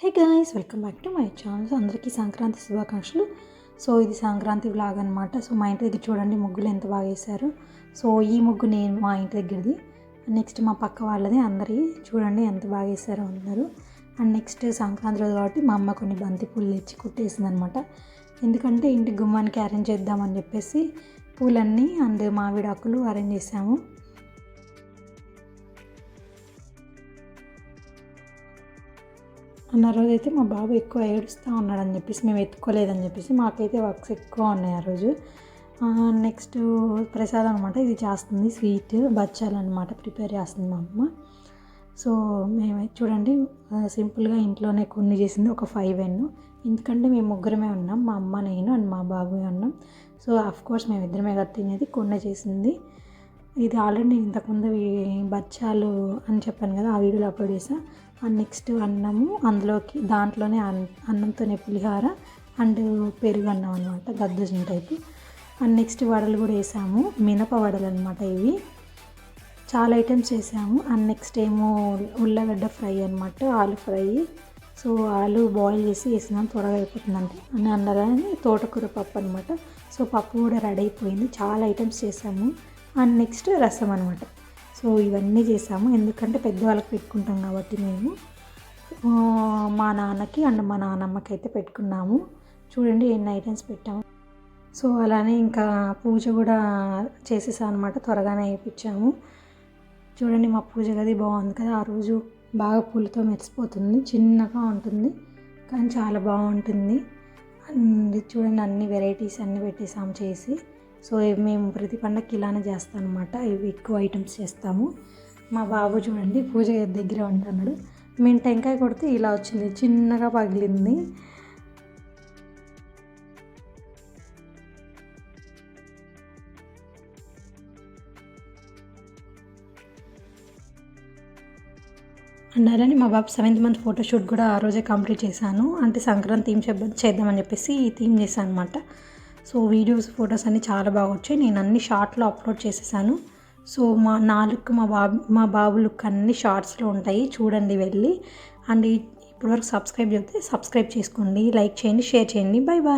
Hey guys welcome back to my channels అందరికీ సంక్రాంతి శుభాకాంక్షలు. So ఇది సంక్రాంతి వ్లాగ్ అనమాట సో మా ఇంటి దగ్గర చూడండి ముగ్గులు ఎంత బాగా వేశారు. సో ఈ ముగ్గు నేను మా ఇంటి దగ్గరది. నెక్స్ట్ మా పక్క వాళ్ళది అందరి చూడండి ఎంత బాగా వేశారో అన్నారు అండ్ నెక్స్ట్ సంక్రాంతి రోజు కాబట్టి మా అమ్మ కొన్ని బంతి పూలు తెచ్చి కుట్టేసింది అనమాట ఎందుకంటే ఇంటి గుమ్మానికి అరేంజ్ చేద్దామని చెప్పేసి పూలన్నీ అండ్ మామిడాకులు అరేంజ్ చేసాము అన్న రోజు అయితే మా బాబు ఎక్కువ ఏడుస్తూ ఉన్నాడని చెప్పేసి మేము ఎత్తుకోలేదని చెప్పేసి మాకైతే వర్క్స్ ఎక్కువ ఉన్నాయి ఆ రోజు. నెక్స్ట్ ప్రసాదం అనమాట ఇది చేస్తుంది స్వీట్ బచ్చాలు అనమాట ప్రిపేర్ చేస్తుంది మా అమ్మ. సో మేము చూడండి సింపుల్గా ఇంట్లోనే కొన్ని చేసింది ఒక ఫైవ్ ఎన్ను. ఎందుకంటే మేము ముగ్గురమే ఉన్నాం మా అమ్మ నేను అండ్ మా బాబు ఉన్నాం. సో అఫ్ కోర్స్ మేము ఇద్దరమే కదా తినేది కొన్ని చేసింది. ఇది ఆల్రెడీ నేను ఇంతకుముందు బచ్చాలు అని చెప్పాను కదా ఆ వీడియోలో అప్లోడ్ చేసాను నెక్స్ట్ అన్నము అందులోకి దాంట్లోనే అన్నంతోనే పులిహార అండ్ పెరుగు అన్నం అనమాట గద్దజన టైపు. అండ్ నెక్స్ట్ వడలు కూడా వేసాము మినప వడలు అనమాట ఇవి. చాలా ఐటమ్స్ చేసాము. అండ్ నెక్స్ట్ ఏమో ఉల్లగడ్డ ఫ్రై అనమాట ఆలు ఫ్రై. సో ఆలు బాయిల్ చేసి వేసినాం త్వరగా అయిపోతుందంటే. అని అన్నారని తోటకూర పప్పు అనమాట సో పప్పు కూడా రెడీ అయిపోయింది. చాలా ఐటమ్స్ చేసాము. అండ్ నెక్స్ట్ రసం అనమాట సో ఇవన్నీ చేసాము. ఎందుకంటే పెద్దవాళ్ళకి పెట్టుకుంటాం కాబట్టి మేము. మా నాన్నకి అండ్ మా నాన్నమ్మకి అయితే పెట్టుకున్నాము. చూడండి ఎన్ని ఐటమ్స్ పెట్టాము. సో అలానే ఇంకా పూజ కూడా చేసేసాం అనమాట త్వరగానే వేయించాము చూడండి మా పూజ గది బాగుంది కదా. ఆ రోజు బాగా పూలతో మెరిసిపోతుంది. చిన్నగా ఉంటుంది. కానీ చాలా బాగుంటుంది. అండ్ చూడండి అన్ని వెరైటీస్ అన్నీ పెట్టేసాము చేసి. సో మేము ప్రతి పండగకి ఇలానే చేస్తాం అనమాట ఇవి ఎక్కువ ఐటమ్స్ చేస్తాము. మా బాబు చూడండి పూజ దగ్గర ఉంటున్నాడు. మేము టెంకాయ కొడితే ఇలా వచ్చింది చిన్నగా పగిలింది. అన్నారని మా బాబు సెవెంత్ మంత్ ఫోటోషూట్ కూడా ఆ రోజే కంప్లీట్ చేశాను. అంటే సంక్రాంతి థీమ్ చేద్దామని చెప్పేసి ఈ థీమ్ చేశాను అనమాట సో వీడియోస్ ఫొటోస్ అన్నీ చాలా బాగా వచ్చాయి. నేను అన్ని షార్ట్లో అప్లోడ్ చేసేసాను. సో మా నా లుక్ మా బాబు మా బాబు లుక్ అన్ని షార్ట్స్లో ఉంటాయి. చూడండి వెళ్ళి. అండ్ ఇప్పటివరకు సబ్స్క్రైబ్ చేస్తే సబ్స్క్రైబ్ చేసుకోండి. లైక్ చేయండి షేర్ చేయండి. Bye bye.